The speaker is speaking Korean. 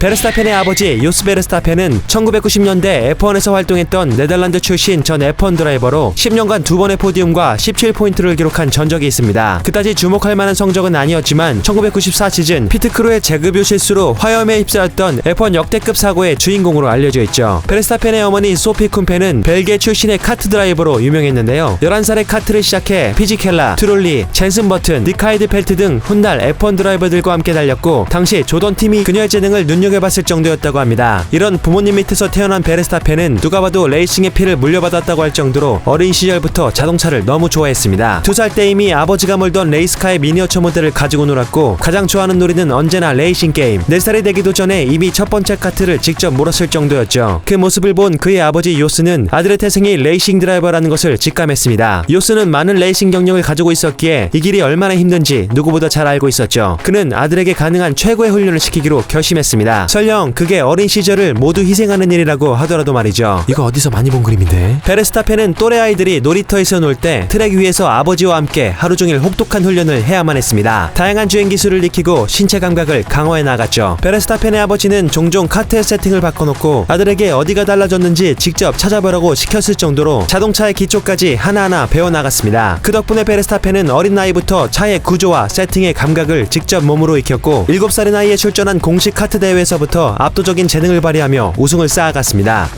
베르스타펜의 아버지 요스 베르스타펜은 1990년대 F1에서 활동했던 네덜란드 출신 전 F1 드라이버로 10년간 두 번의 포디움과 17포인트를 기록한 전적이 있습니다. 그다지 주목할 만한 성적은 아니었지만 1994 시즌 피트크루의 제급유 실수로 화염에 휩싸였던 F1 역대급 사고의 주인공으로 알려져 있죠. 베르스타펜의 어머니 소피 쿰페는 벨기에 출신의 카트 드라이버로 유명했는데요. 11살에 카트를 시작해 피지켈라, 트롤리, 젠슨 버튼, 니카이드 펠트 등 훗날 F1 드라이버들과 함께 달렸고 당시 조던 팀이 그녀의 재능을 눈여 겨봤을 정도였다고 합니다. 이런 부모님 밑에서 태어난 베르스타펜은 누가 봐도 레이싱의 피를 물려받았다고 할 정도로 어린 시절부터 자동차를 너무 좋아했습니다. 두 살 때 이미 아버지가 몰던 레이스카의 미니어처 모델을 가지고 놀았고 가장 좋아하는 놀이는 언제나 레이싱 게임. 4살이 되기도 전에 이미 첫 번째 카트를 직접 몰았을 정도였죠. 그 모습을 본 그의 아버지 요스는 아들의 태생이 레이싱 드라이버라는 것을 직감했습니다. 요스는 많은 레이싱 경력을 가지고 있었기에 이 길이 얼마나 힘든지 누구보다 잘 알고 있었죠. 그는 아들에게 가능한 최고의 훈련을 시키기로 결심했습니다. 설령 그게 어린 시절을 모두 희생하는 일이라고 하더라도 말이죠. 이거 어디서 많이 본 그림인데? 베르스타펜은 또래 아이들이 놀이터에서 놀 때 트랙 위에서 아버지와 함께 하루 종일 혹독한 훈련을 해야만 했습니다. 다양한 주행 기술을 익히고 신체 감각을 강화해 나갔죠. 베르스타펜의 아버지는 종종 카트의 세팅을 바꿔놓고 아들에게 어디가 달라졌는지 직접 찾아보라고 시켰을 정도로 자동차의 기초까지 하나하나 배워나갔습니다. 그 덕분에 베르스타펜은 어린 나이부터 차의 구조와 세팅의 감각을 직접 몸으로 익혔고 7살의 나이에 출전한 공식 카트 대회 에서부터 압도적인 재능을 발휘하며 우승을 쌓아갔습니다.